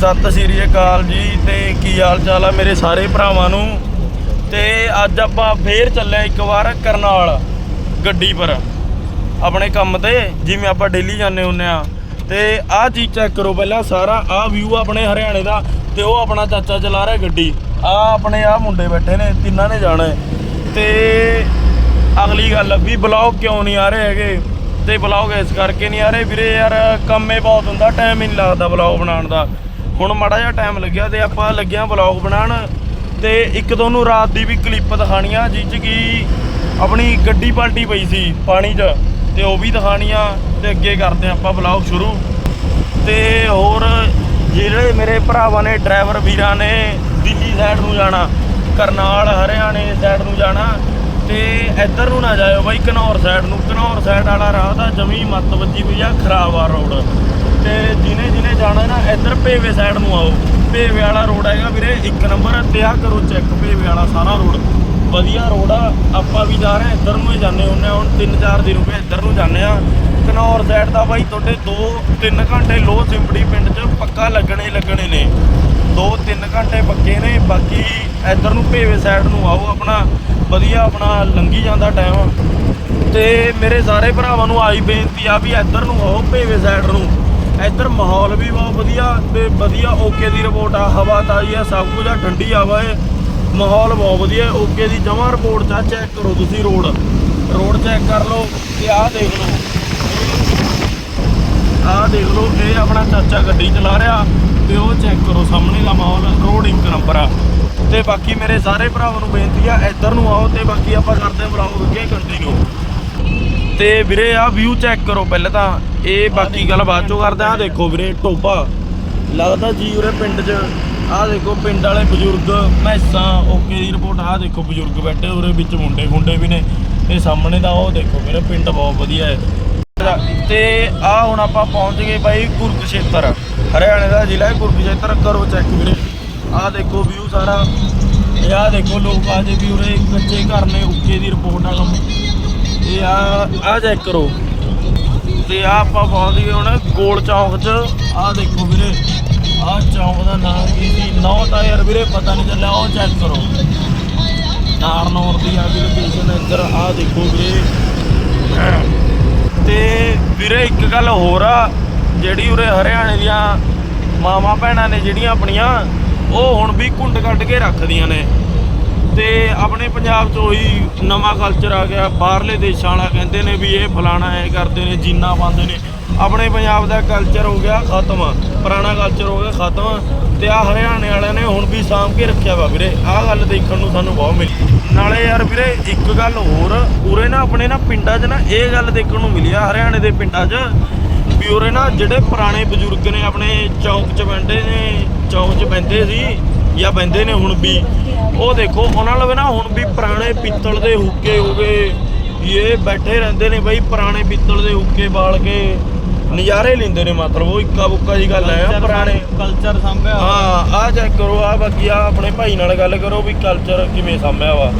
ਸਤਿ ਸ਼੍ਰੀ ਅਕਾਲ ਜੀ ਤੇ ਕੀ ਹਾਲ ਚਾਲ ਆ ਮੇਰੇ ਸਾਰੇ ਭਰਾਵਾਂ ਨੂੰ? ਤੇ ਅੱਜ ਆਪਾਂ ਫੇਰ ਚੱਲੇ ਇੱਕ ਵਾਰ ਕਰਨਾਲ ਗੱਡੀ ਪਰ, ਆਪਣੇ ਕੰਮ ਤੇ, ਜਿਵੇਂ ਆਪਾਂ ਡੇਲੀ ਜਾਂਦੇ ਹੁੰਨੇ ਆ ਤੇ ਆਹ ਚੀਜ਼ ਚੈੱਕ ਕਰੋ ਪਹਿਲਾਂ ਸਾਰਾ, ਆਹ ਵਿਊ ਆਪਣੇ ਹਰਿਆਣੇ ਦਾ ਤੇ ਉਹ ਆਪਣਾ ਚਾਚਾ ਚਲਾ ਰਿਹਾ ਗੱਡੀ। ਆ ਆਪਣੇ ਆ ਮੁੰਡੇ ਬੈਠੇ ਨੇ, ਤਿੰਨਾਂ ਨੇ ਜਾਣਾ ਹੈ। ਤੇ ਅਗਲੀ ਗੱਲ ਵੀ ਬਲੌਗ ਕਿਉਂ ਨਹੀਂ ਆ ਰਹੇ ਹੈਗੇ? ਤੇ ਬਲੌਗ ਇਸ ਕਰਕੇ ਨਹੀਂ ਆ ਰਹੇ। ਵੀਰੇ ਯਾਰ, ਕੰਮੇ ਬਹੁਤ ਹੁੰਦਾ ਟਾਈਮ ਹੀ ਨਹੀਂ ਲੱਗਦਾ ਬਲੌਗ ਬਣਾਉਣ ਦਾ। ਹੁਣ ਮਾੜਾ ਜਿਹਾ ਟਾਈਮ ਲੱਗਿਆ ਤੇ ਆਪਾਂ ਲੱਗਿਆ ਬਲੌਗ ਬਣਾਉਣ ਤੇ ਇੱਕ ਤੁਹਾਨੂੰ ਰਾਤ ਦੀ ਵੀ ਕਲਿੱਪ ਦਿਖਾਣੀ ਆ ਜਿਸ 'ਚ ਕੀ ਆਪਣੀ ਗੱਡੀ ਪਲਟੀ ਪਈ ਸੀ ਪਾਣੀ 'ਚ ਤੇ ਉਹ ਵੀ ਦਿਖਾਣੀ ਆ ਤੇ ਅੱਗੇ ਕਰਦੇ ਆ ਆਪਾਂ ਬਲੌਗ ਸ਼ੁਰੂ। ਤੇ ਹੋਰ ਜਿਹੜੇ ਮੇਰੇ ਭਰਾਵਾਂ ਨੇ ਡਰਾਈਵਰ ਵੀਰਾਂ ਨੇ ਦਿੱਲੀ ਸਾਈਡ ਨੂੰ ਜਾਣਾ, ਕਰਨਾਲ, ਹਰਿਆਣੇ ਸਾਈਡ ਨੂੰ ਜਾਣਾ, ਤੇ ਇੱਧਰ ਨੂੰ ਨਾ ਜਾਇਓ ਬਾਈ, ਘਨੌਰ ਸਾਈਡ ਨੂੰ। ਘਨੌਰ ਸਾਈਡ ਵਾਲਾ ਰਾਹ ਦਾ ਜਮੀ ਮੱਤ ਵੱਜੀ ਪਈ ਆ, ਖਰਾਬ ਆ ਰੋਡ ਤੇ ਜਿਨੇ ਜਿਨੇ ਜਾਣਾ ਨਾ, ਇੱਧਰ ਭੇਵੇ ਸਾਈਡ ਨੂੰ ਆਓ। ਭੇਵੇ ਵਾਲਾ ਰੋਡ ਹੈਗਾ ਵੀਰੇ, ਇੱਕ ਨੰਬਰ ਤੇ ਆ ਕਰੋ ਚੈੱਕ ਭੇਵੇ ਵਾਲਾ ਸਾਰਾ ਰੋਡ ਵਧੀਆ ਰੋਡ ਆ, ਆਪਾਂ ਵੀ ਜਾ ਰਹੇ ਹਾਂ, ਇੱਧਰ ਨੂੰ ਹੀ ਜਾਂਦੇ ਹੁੰਨੇ ਆ ਹੁਣ 3-4 ਦਿਨ ਹੋ ਗਏ ਇੱਧਰ ਨੂੰ ਜਾਂਦੇ ਆ ਘਨੌਰ ਸਾਈਡ ਦਾ ਬਾਈ ਤੁਹਾਡੇ 2-3 ਘੰਟੇ ਲੋ ਸਿੰਪੜੀ ਪਿੰਡ 'ਚ, ਪੱਕਾ ਲੱਗਣੇ ਹੀ ਲੱਗਣੇ ਨੇ। 2-3 ਘੰਟੇ ਪੱਕੇ ਨੇ, ਬਾਕੀ ਇੱਧਰ ਨੂੰ ਭੇਵੇ ਸਾਈਡ ਨੂੰ ਆਓ ਆਪਣਾ। ਵਧੀਆ ਆਪਣਾ ਲੰਗੀ ਜਾਂਦਾ ਟਾਈਮ ਤੇ ਮੇਰੇ ਸਾਰੇ ਭਰਾਵਾਂ ਨੂੰ ਆਈ ਬੇਨਤੀ ਆ ਵੀ ਇੱਧਰ ਨੂੰ ਆਓ ਭੇਵੇ ਸਾਈਡ ਨੂੰ। ਇੱਧਰ ਮਾਹੌਲ ਵੀ ਬਹੁਤ ਵਧੀਆ ਤੇ ਵਧੀਆ ਓਕੇ ਦੀ ਰਿਪੋਰਟ ਆ, ਹਵਾ ਤਾਜ਼ੀ ਆ, ਸਭ ਕੁਝ ਆ, ਠੰਡੀ ਹਵਾ ਏ। ਮਾਹੌਲ ਬਹੁਤ ਵਧੀਆ ਓਕੇ ਦੀ ਜਮਾਂ ਰਿਪੋਰਟ ਚਾ ਚੈੱਕ ਕਰੋ ਤੁਸੀਂ ਰੋਡ। ਰੋਡ ਚੈੱਕ ਕਰ ਲਓ ਤੇ ਆਹ ਦੇਖ ਲਓ। ਆਹ ਦੇਖ ਲਓ, ਇਹ ਆਪਣਾ ਚਾਚਾ ਗੱਡੀ ਚਲਾ ਰਿਹਾ ਤੇ ਉਹ ਚੈੱਕ ਕਰੋ ਸਾਹਮਣੇ ਦਾ ਮਾਹੌਲ, ਰੋਡ ਇੱਕ ਨੰਬਰ ਆ। ਤੇ ਬਾਕੀ ਮੇਰੇ ਸਾਰੇ ਭਰਾਵਾਂ ਨੂੰ ਬੇਨਤੀ ਆ, ਇੱਧਰ ਨੂੰ ਆਓ ਤੇ ਬਾਕੀ ਆਪਾਂ ਕਰਦੇ ਬਲੌਗ ਅੱਗੇ ਕੰਟੀਨਿਊ ਤੇ ਵੀਰੇ ਆ ਵਿਊ ਚੈੱਕ ਕਰੋ ਪਹਿਲਾਂ ਤਾਂ। ਇਹ ਬਾਕੀ ਗੱਲ ਬਾਅਦ ਚੋਂ ਕਰਦੇ ਆ। ਦੇਖੋ ਵੀਰੇ ਟੋਪਾ ਲੱਗਦਾ ਜੀ ਉਰੇ ਪਿੰਡ 'ਚ। ਆਹ ਦੇਖੋ ਪਿੰਡ ਵਾਲੇ ਬਜ਼ੁਰਗ ਮੈਸਾਂ। ਓਕੇ ਦੀ ਰਿਪੋਰਟ ਆਹ ਦੇਖੋ ਬਜ਼ੁਰਗ ਬੈਠੇ ਉਰੇ, ਵਿੱਚ ਮੁੰਡੇ ਖੁੰਡੇ ਵੀ ਨੇ। ਇਹ ਸਾਹਮਣੇ ਦਾ ਉਹ ਦੇਖੋ ਵੀਰੇ, ਪਿੰਡ ਬਹੁਤ ਵਧੀਆ ਹੈ। ਤੇ ਆ ਹੁਣ ਆਪਾਂ ਪਹੁੰਚ ਗਏ ਬਾਈ ਕੁਰਕਸ਼ੇਤਰ। ਹਰਿਆਣੇ ਦਾ ਜ਼ਿਲ੍ਹਾ ਹੈ ਕੁਰਕਸ਼ੇਤਰ। ਕਰੋ ਚੈੱਕ ਵੀਰੇ। ਆਹ ਦੇਖੋ ਵਿਊ ਸਾਰਾ। ਇਹ ਆਹ ਦੇਖੋ ਲੋਕ ਆ ਜੇ ਵੀ ਉਰੇ ਕੱਚੇ ਘਰ ਨੇ, ਉੱਕੇ ਦੀ ਰਿਪੋਰਟ ਇਹ ਆ ਆ ਚੈੱਕ ਕਰੋ। ਤੇ ਆ ਆਪਾਂ ਪਹੁੰਚ ਗਏ ਹੁਣ ਗੋਲ ਚੌਂਕ 'ਚ। ਆ ਦੇਖੋ ਵੀਰੇ, ਆ ਚੌਂਕ ਦਾ ਨਾਮ ਕੀ ਸੀ? ਨੌ ਤਾਂ ਵੀਰੇ ਪਤਾ ਨਹੀਂ ਚੱਲਿਆ, ਉਹ ਚੈੱਕ ਕਰੋ। ਨਾਰ ਦੀ ਆ ਵੀ ਲੋਕੇਸ਼ਨ ਇੱਧਰ, ਆ ਦੇਖੋ ਵੀਰੇ। ਤੇ ਵੀਰੇ ਇੱਕ ਗੱਲ ਹੋਰ ਆ, ਜਿਹੜੀ ਉਰੇ ਹਰਿਆਣੇ ਦੀਆਂ ਮਾਵਾਂ ਭੈਣਾਂ ਨੇ ਜਿਹੜੀਆਂ ਆਪਣੀਆਂ, ਉਹ ਹੁਣ ਵੀ ਘੁੰਡ ਕੱਢ ਕੇ ਰੱਖਦੀਆਂ ਨੇ। ਤੇ ਆਪਣੇ ਪੰਜਾਬ 'ਚ ਉਹੀ ਨਵਾਂ ਕਲਚਰ ਆ ਗਿਆ, ਬਾਹਰਲੇ ਦੇਸ਼ਾਂ ਵਾਲਾ ਕਹਿੰਦੇ ਨੇ ਵੀ ਇਹ ਫਲਾਣਾ ਐ ਕਰਦੇ ਨੇ, ਜੀਨਾ ਪਾਉਂਦੇ ਨੇ। ਆਪਣੇ ਪੰਜਾਬ ਦਾ ਕਲਚਰ ਹੋ ਗਿਆ ਖਤਮ, ਪੁਰਾਣਾ ਕਲਚਰ ਹੋ ਗਿਆ ਖਤਮ ਤੇ ਆ ਹਰਿਆਣੇ ਵਾਲਿਆਂ ਨੇ ਹੁਣ ਵੀ ਸਾਂਭ ਕੇ ਰੱਖਿਆ ਵਾ ਵੀਰੇ। ਆਹ ਗੱਲ ਦੇਖਣ ਨੂੰ ਸਾਨੂੰ ਬਹੁਤ ਮਿਲੀ। ਨਾਲੇ ਯਾਰ ਵੀਰੇ, ਇੱਕ ਗੱਲ ਹੋਰ, ਉਰੇ ਨਾ ਆਪਣੇ ਨਾ ਪਿੰਡਾਂ 'ਚ ਨਾ ਇਹ ਗੱਲ ਦੇਖਣ ਨੂੰ ਮਿਲੀ ਆ, ਹਰਿਆਣੇ ਦੇ ਪਿੰਡਾਂ 'ਚ, ਵੀ ਉਰੇ ਨਾ ਜਿਹੜੇ ਪੁਰਾਣੇ ਬਜ਼ੁਰਗ ਨੇ ਆਪਣੇ ਚੌਂਕ 'ਚ ਬੈਠੇ ਨੇ, ਚੌਂਕ 'ਚ ਬੈੰਦੇ ਸੀ ਜਾਂ ਬੈੰਦੇ ਨੇ ਹੁਣ ਵੀ। ਉਹ ਦੇਖੋ ਉਹਨਾਂ ਲਵੇ ਨਾ ਹੁਣ ਵੀ ਪੁਰਾਣੇ ਪਿੱਤਲ ਦੇ ਹੁੱਕੇ ਹੋ ਗਏ। ਇਹ ਬੈਠੇ ਰਹਿੰਦੇ ਨੇ ਬਈ ਪੁਰਾਣੇ ਪਿੱਤਲ ਦੇ ਹੁੱਕੇ ਬਾਲ ਕੇ। ਨਜ਼ਾਰੇ ਲੈਂਦੇ ਨੇ ਮਤਲਬ ਉਹ ਇੱਕਾ ਬੁੱਕਾ ਜੀ ਗੱਲ ਹੈ ਪੁਰਾਣੇ। ਕਲਚਰ ਸੰਭਿਆ ਹਾਂ ਆ ਚੈੱਕ ਕਰੋ ਆ ਬਾਕੀ ਆ ਆਪਣੇ ਭਾਈ ਨਾਲ ਗੱਲ ਕਰੋ ਵੀ ਕਲਚਰ ਕਿਵੇਂ ਸਾਂਭਿਆ ਵਾ।